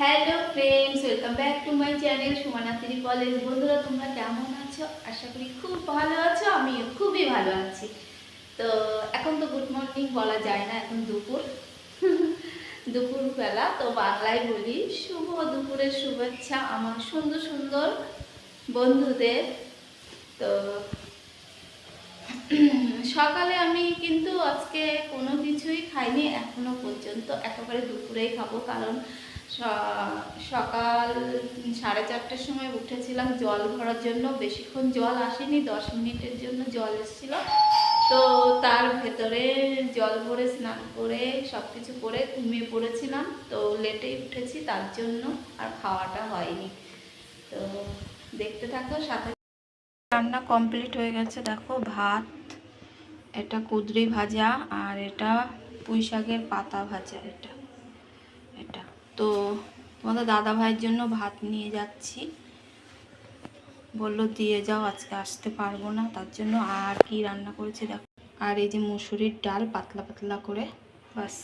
Hello friends welcome back to my channel সুমানাত্রী college বন্ধুরা, তোমরা কেমন আছো? আশা করি খুব ভালো আছো, আমিও খুবই ভালো আছি। তো এখন তো গুড মর্নিং বলা যায় না, এখন দুপুর। দুপুরবেলা তো বাংলায় বলি, শুভ দুপুরের শুভেচ্ছা আমার সুন্দর সুন্দর বন্ধুদের। তো সকালে আমি কিন্তু আজকে কোনো কিছুই খাইনি, এখনও পর্যন্ত একেবারে দুপুরেই খাব, কারণ সকাল সাড়ে চারটের সময় উঠেছিলাম জল ভরার জন্য। বেশিক্ষণ জল আসেনি, দশ মিনিটের জন্য জল এসেছিল। তো তার ভেতরে জল ভরে, স্নান করে সব কিছু করে ঘুমিয়ে পড়েছিলাম। তো লেটেই উঠেছি, তার জন্য আর খাওয়াটা হয়নি। তো দেখতে থাকো, সাথে রান্না কমপ্লিট হয়ে গেছে। দেখো ভাত, এটা কুদরি ভাজা আর এটা পুঁই শাকের পাতা ভাজা এটা এটা। তো তোমাদের দাদা ভাইয়ের জন্য ভাত নিয়ে যাচ্ছি। বলল দিয়ে যাও, আজকে আসতে পারব না, তার জন্য আর কি রান্না করেছি দেখো। আর এই যে মুসুরির ডাল পাতলা পাতলা করে, বাস।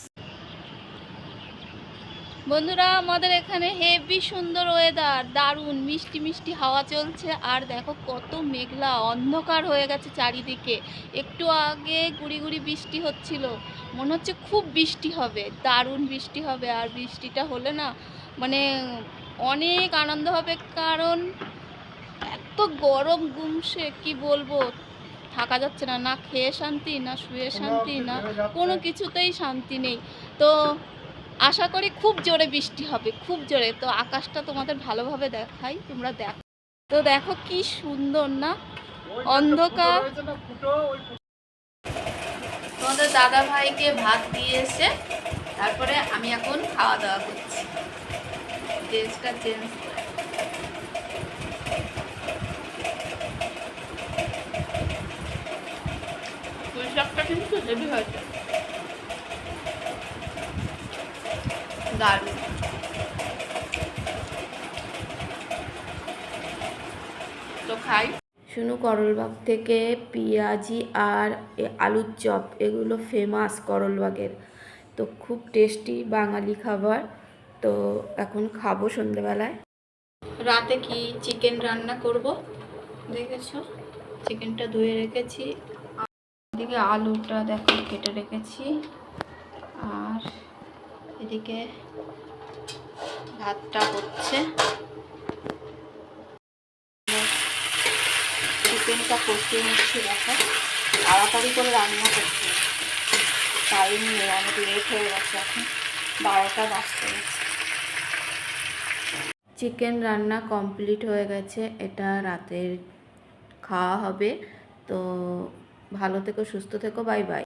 বন্ধুরা আমাদের এখানে হেভি সুন্দর ওয়েদার দারুণ মিষ্টি মিষ্টি হাওয়া চলছে। আর দেখো কত মেঘলা অন্ধকার হয়ে গেছে চারিদিকে। একটু আগে গুড়ি গুড়ি বৃষ্টি হচ্ছিল। মনে হচ্ছে খুব বৃষ্টি হবে দারুণ বৃষ্টি হবে। আর বৃষ্টিটা হলে না মানে অনেক আনন্দ হবে কারণ এত গরম গুমসে কি বলব? থাকা যাচ্ছে না না খেয়ে শান্তি না শুয়ে শান্তি না কোনো কিছুতেই শান্তি নেই। তো আশা করি খুব জোরে বৃষ্টি হবে, খুব জোরে। তো আকাশটা তোমাদের ভালোভাবে দেখাই, তোমরা দেখো তো দেখো কি সুন্দর না? অন্ধকার। তোমাদের দাদা ভাইকে ভাত দিয়ে এসে তারপরে আমি এখন খাওয়া দাওয়া করছি। ড্রেসটা চেঞ্জ কিন্তু হেভি হয়েছে। দারুণ তো খাই। শুনু করলবাগ থেকে পেঁয়াজি আর আলুর চপ এগুলো ফেমাস করলবাগের। তো খুব টেস্টি বাঙালি খাবার। তো এখন খাব সন্ধেবেলায় রাতে কি চিকেন রান্না করব? দেখেছ? চিকেনটা ধুয়ে রেখেছি। এদিকে আলুটা দেখো কেটে রেখেছি। আর এদিকে ভাতটা হচ্ছে। চিকেনটা কষিয়ে নিচ্ছি, দেখো। তাড়াতাড়ি করে রান্না করছি। টাইম নেই, অনেক লেট হয়ে গেছে এখন। বারোটা বাজতে গেছে। চিকেন রান্না কমপ্লিট হয়ে গেছে। এটা রাতের খাওয়া হবে। তো ভালো থেকো, সুস্থ থেকো, বাই বাই।